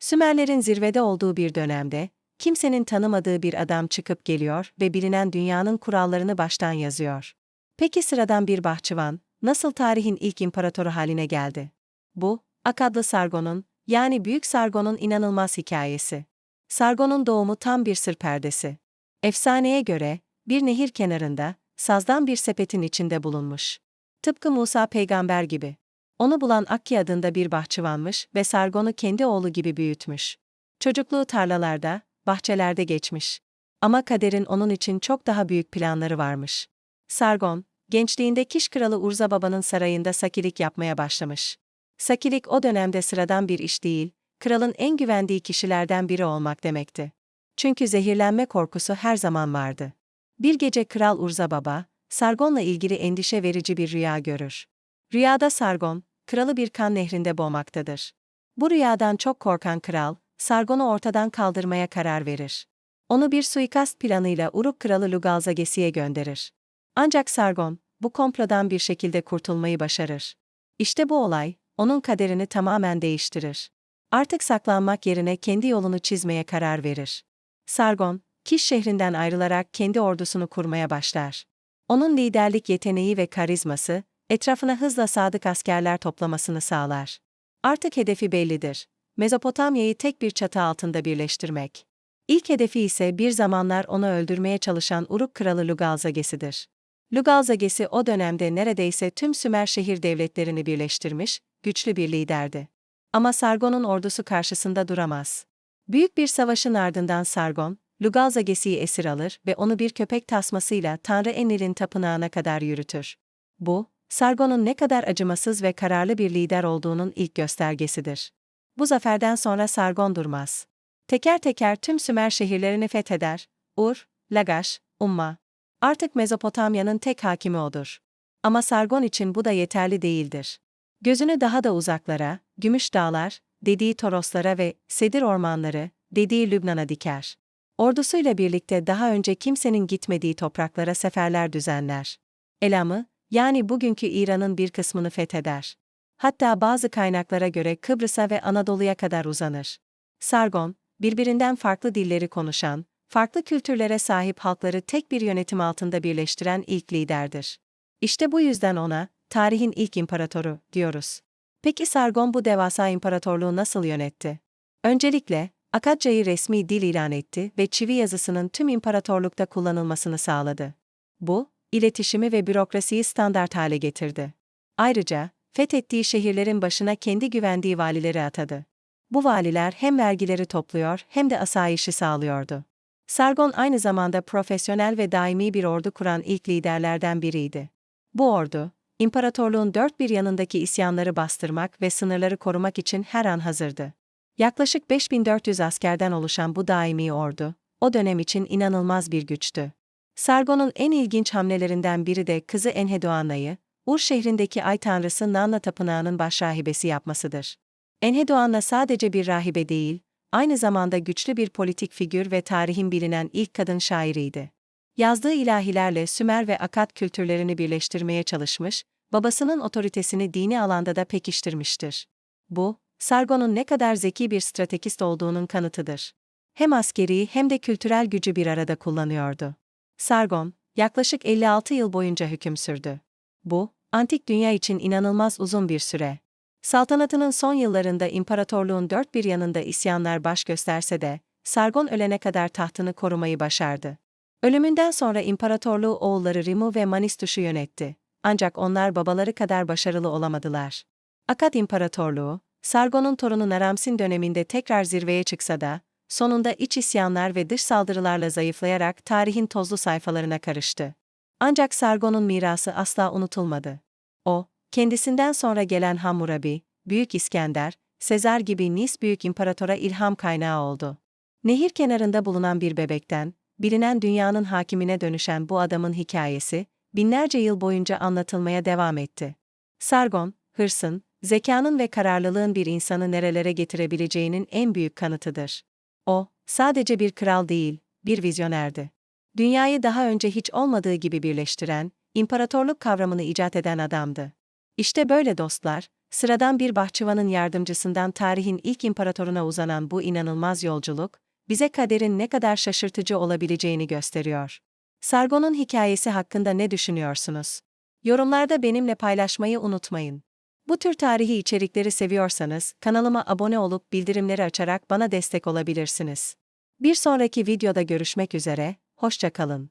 Sümerlerin zirvede olduğu bir dönemde, kimsenin tanımadığı bir adam çıkıp geliyor ve bilinen dünyanın kurallarını baştan yazıyor. Peki sıradan bir bahçıvan, nasıl tarihin ilk imparatoru haline geldi? Bu, Akadlı Sargon'un, yani Büyük Sargon'un inanılmaz hikayesi. Sargon'un doğumu tam bir sır perdesi. Efsaneye göre, bir nehir kenarında, sazdan bir sepetin içinde bulunmuş. Tıpkı Musa peygamber gibi. Onu bulan Akki adında bir bahçıvanmış ve Sargon'u kendi oğlu gibi büyütmüş. Çocukluğu tarlalarda, bahçelerde geçmiş. Ama kaderin onun için çok daha büyük planları varmış. Sargon, gençliğinde Kiş kralı Urza Baba'nın sarayında sakilik yapmaya başlamış. Sakilik o dönemde sıradan bir iş değil, kralın en güvendiği kişilerden biri olmak demekti. Çünkü zehirlenme korkusu her zaman vardı. Bir gece Kral Urza Baba, Sargon'la ilgili endişe verici bir rüya görür. Rüyada Sargon, kralı bir kan nehrinde boğmaktadır. Bu rüyadan çok korkan kral, Sargon'u ortadan kaldırmaya karar verir. Onu bir suikast planıyla Uruk kralı Lugalzagesi'ye gönderir. Ancak Sargon, bu komplodan bir şekilde kurtulmayı başarır. İşte bu olay, onun kaderini tamamen değiştirir. Artık saklanmak yerine kendi yolunu çizmeye karar verir. Sargon, Kiş şehrinden ayrılarak kendi ordusunu kurmaya başlar. Onun liderlik yeteneği ve karizması, etrafına hızla sadık askerler toplamasını sağlar. Artık hedefi bellidir. Mezopotamya'yı tek bir çatı altında birleştirmek. İlk hedefi ise bir zamanlar onu öldürmeye çalışan Uruk kralı Lugalzagesi'dir. Lugalzagesi o dönemde neredeyse tüm Sümer şehir devletlerini birleştirmiş, güçlü bir liderdi. Ama Sargon'un ordusu karşısında duramaz. Büyük bir savaşın ardından Sargon, Lugalzagesi'yi esir alır ve onu bir köpek tasmasıyla Tanrı Enlil'in tapınağına kadar yürütür. Bu, Sargon'un ne kadar acımasız ve kararlı bir lider olduğunun ilk göstergesidir. Bu zaferden sonra Sargon durmaz. Teker teker tüm Sümer şehirlerini fetheder, Ur, Lagash, Umma. Artık Mezopotamya'nın tek hakimi odur. Ama Sargon için bu da yeterli değildir. Gözünü daha da uzaklara, gümüş dağlar, dediği Toroslara ve sedir ormanları, dediği Lübnan'a diker. Ordusuyla birlikte daha önce kimsenin gitmediği topraklara seferler düzenler. Elam'ı, yani bugünkü İran'ın bir kısmını fetheder. Hatta bazı kaynaklara göre Kıbrıs'a ve Anadolu'ya kadar uzanır. Sargon, birbirinden farklı dilleri konuşan, farklı kültürlere sahip halkları tek bir yönetim altında birleştiren ilk liderdir. İşte bu yüzden ona, tarihin ilk imparatoru, diyoruz. Peki Sargon bu devasa imparatorluğu nasıl yönetti? Öncelikle, Akadca'yı resmi dil ilan etti ve çivi yazısının tüm imparatorlukta kullanılmasını sağladı. Bu, iletişimi ve bürokrasiyi standart hale getirdi. Ayrıca, fethettiği şehirlerin başına kendi güvendiği valileri atadı. Bu valiler hem vergileri topluyor hem de asayişi sağlıyordu. Sargon aynı zamanda profesyonel ve daimi bir ordu kuran ilk liderlerden biriydi. Bu ordu, imparatorluğun dört bir yanındaki isyanları bastırmak ve sınırları korumak için her an hazırdı. Yaklaşık 5400 askerden oluşan bu daimi ordu, o dönem için inanılmaz bir güçtü. Sargon'un en ilginç hamlelerinden biri de kızı Enheduanna'yı, Ur şehrindeki ay tanrısı Nanna tapınağının başrahibesi yapmasıdır. Enheduanna sadece bir rahibe değil, aynı zamanda güçlü bir politik figür ve tarihin bilinen ilk kadın şairiydi. Yazdığı ilahilerle Sümer ve Akad kültürlerini birleştirmeye çalışmış, babasının otoritesini dini alanda da pekiştirmiştir. Bu, Sargon'un ne kadar zeki bir stratejist olduğunun kanıtıdır. Hem askeri hem de kültürel gücü bir arada kullanıyordu. Sargon, yaklaşık 56 yıl boyunca hüküm sürdü. Bu, antik dünya için inanılmaz uzun bir süre. Saltanatının son yıllarında imparatorluğun dört bir yanında isyanlar baş gösterse de, Sargon ölene kadar tahtını korumayı başardı. Ölümünden sonra imparatorluğu oğulları Rimu ve Manistuş'u yönetti. Ancak onlar babaları kadar başarılı olamadılar. Akad İmparatorluğu, Sargon'un torunu Naramsin döneminde tekrar zirveye çıksa da, sonunda iç isyanlar ve dış saldırılarla zayıflayarak tarihin tozlu sayfalarına karıştı. Ancak Sargon'un mirası asla unutulmadı. O, kendisinden sonra gelen Hammurabi, Büyük İskender, Sezar gibi Nis büyük imparatora ilham kaynağı oldu. Nehir kenarında bulunan bir bebekten, bilinen dünyanın hakimine dönüşen bu adamın hikayesi, binlerce yıl boyunca anlatılmaya devam etti. Sargon, hırsın, zekanın ve kararlılığın bir insanı nerelere getirebileceğinin en büyük kanıtıdır. O, sadece bir kral değil, bir vizyonerdi. Dünyayı daha önce hiç olmadığı gibi birleştiren, imparatorluk kavramını icat eden adamdı. İşte böyle dostlar, sıradan bir bahçıvanın yardımcısından tarihin ilk imparatoruna uzanan bu inanılmaz yolculuk, bize kaderin ne kadar şaşırtıcı olabileceğini gösteriyor. Sargon'un hikayesi hakkında ne düşünüyorsunuz? Yorumlarda benimle paylaşmayı unutmayın. Bu tür tarihi içerikleri seviyorsanız kanalıma abone olup bildirimleri açarak bana destek olabilirsiniz. Bir sonraki videoda görüşmek üzere, hoşça kalın.